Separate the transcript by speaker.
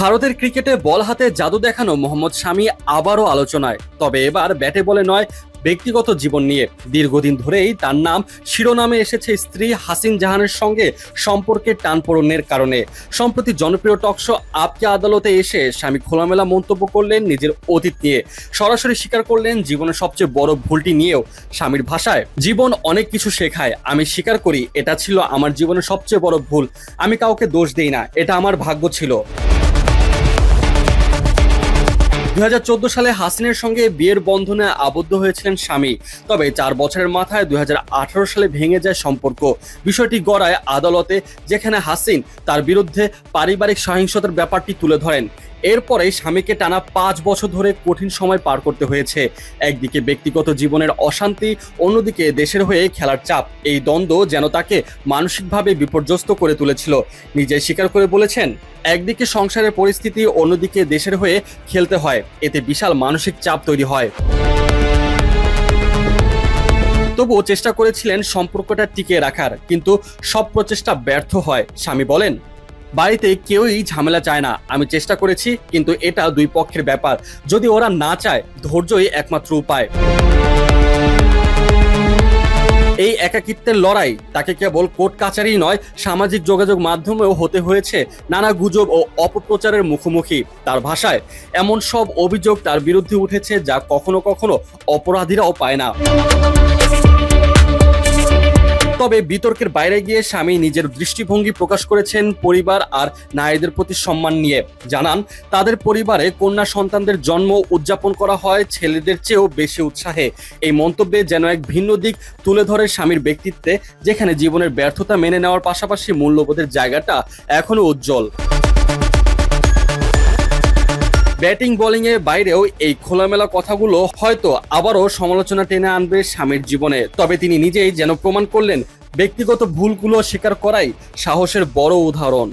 Speaker 1: ভারতের ক্রিকেটে বল হাতে জাদু দেখানো মোহাম্মদ শামি আবারও আলোচনায়। তবে এবার ব্যাটে বলে নয়, ব্যক্তিগত জীবন নিয়ে। দীর্ঘদিন ধরেই তার নাম শিরোনামে এসেছে স্ত্রী হাসিন জাহানের সঙ্গে সম্পর্কের টানপোড়নের কারণে। সম্প্রতি জনপ্রিয় টকশো আপকে আদালতে এসে স্বামী খোলামেলা মন্তব্য করলেন নিজের অতীত নিয়ে। সরাসরি স্বীকার করলেন জীবনের সবচেয়ে বড় ভুলটি নিয়েও। স্বামীর ভাষায়, জীবন অনেক কিছু শেখায়, আমি স্বীকার করি, এটা ছিল আমার জীবনের সবচেয়ে বড় ভুল। আমি কাউকে দোষ দেই না, এটা আমার ভাগ্য ছিল। দুই হাজার চোদ্দ সালে হাসিনের সঙ্গে বিয়ের বন্ধনে আবদ্ধ হয়েছিলেন স্বামী। তবে চার বছরের মাথায় দুই হাজার আঠারো সালে ভেঙে যায় সম্পর্ক। বিষয়টি গড়ায় আদালতে, যেখানে হাসিন তার বিরুদ্ধে পারিবারিক সহিংসতার ব্যাপারটি তুলে ধরেন। এরপরে স্বামীকে টানা পাঁচ বছর ধরে কঠিন সময় পার করতে হয়েছে। একদিকে ব্যক্তিগত জীবনের অশান্তি, অন্যদিকে দেশের হয়ে খেলার চাপ। এই দ্বন্দ্ব যেন তাকে মানসিকভাবে বিপর্যস্ত করে তুলেছিল। নিজে স্বীকার করে বলেছেন, একদিকে সংসারের পরিস্থিতি, অন্যদিকে দেশের হয়ে খেলতে হয়। এতে বিশাল মানসিক চাপ তৈরি হয়। তবুও চেষ্টা করেছিলেন সম্পর্কটা টিকিয়ে রাখার, কিন্তু সব প্রচেষ্টা ব্যর্থ হয়। স্বামী বলেন বাড়িতে কেউই ঝামেলা চায় না। আমি চেষ্টা করেছি, কিন্তু এটা দুই পক্ষের ব্যাপার। যদি ওরা না চায়, ধৈর্যই একমাত্র উপায়। এই একাকিত্বের লড়াই তাকে কেবল কোর্ট কাচারি নয়, সামাজিক যোগাযোগ মাধ্যমেও হতে হয়েছে। নানা গুজব ও অপপ্রচারের মুখোমুখি তার ভাষায়। এমন সব অভিযোগ তার বিরুদ্ধে উঠেছে যা কখনো কখনো অপরাধীরাও পায় না। তবে বিতর্কের বাইরে গিয়ে স্বামী নিজের দৃষ্টিভঙ্গি প্রকাশ করেছেন পরিবার আর নারীদের প্রতি সম্মান নিয়ে। জানান, তাদের পরিবারে কন্যা সন্তানদের জন্ম উদযাপন করা হয় ছেলেদের চেয়েও বেশি উৎসাহে। এই মন্তব্যে যেন এক ভিন্ন দিক তুলে ধরে স্বামীর ব্যক্তিত্বে, যেখানে জীবনের ব্যর্থতা মেনে নেওয়ার পাশাপাশি মূল্যবোধের জায়গাটা এখনও উজ্জ্বল। ব্যাটিং বোলিং এর বাইরেও এই খোলামেলা কথাগুলো হয়তো আবারও সমালোচনা টেনে আনবে স্বামীর জীবনে। তবে তিনি নিজেই যেন প্রমাণ করলেন ব্যক্তিগত ভুলগুলো স্বীকার করাই সাহসের বড় উদাহরণ।